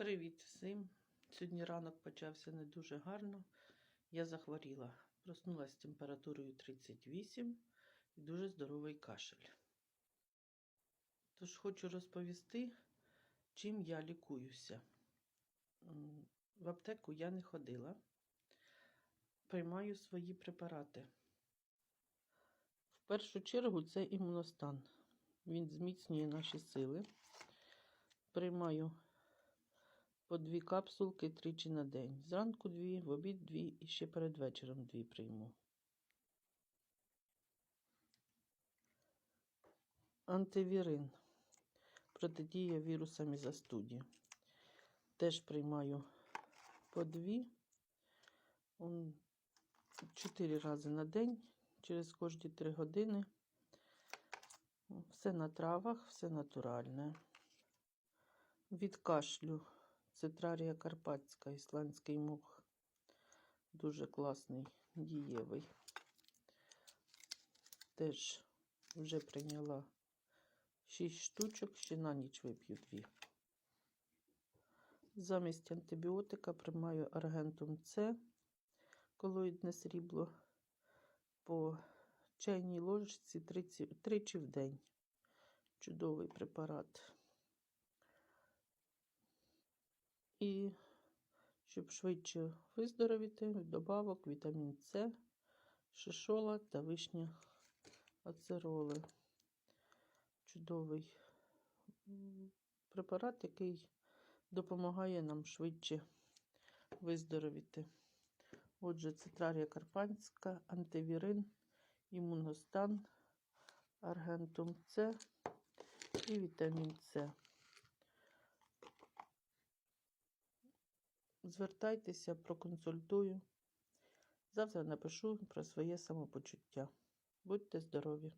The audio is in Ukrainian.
Привіт всім! Сьогодні ранок почався не дуже гарно. Я захворіла. Проснулася з температурою 38 і дуже здоровий кашель. Тож хочу розповісти, чим я лікуюся. В аптеку я не ходила. Приймаю свої препарати. В першу чергу це імуностан. Він зміцнює наші сили. Приймаю по дві капсулки тричі на день. Зранку дві, в обід дві і ще перед вечором дві прийму. Антивірин. Протидія вірусам і застуді. Теж приймаю по дві. Чотири рази на день, через кожні три години. Все на травах, все натуральне. Від кашлю Цитрарія карпатська, ісландський мох. Дуже класний, дієвий. Теж вже прийняла 6 штучок, ще на ніч вип'ю дві. Замість антибіотика приймаю аргентум С, колоїдне срібло, по чайній ложці тричі в день. Чудовий препарат. І щоб швидше виздоровіти, добавок вітамін С, шишола та вишня ацероли. Чудовий препарат, який допомагає нам швидше виздоровіти. Отже, цитрарія карпанська, антивірин, імуностан, аргентум С і вітамін С. Звертайтеся, проконсультую. Завтра напишу про своє самопочуття. Будьте здорові!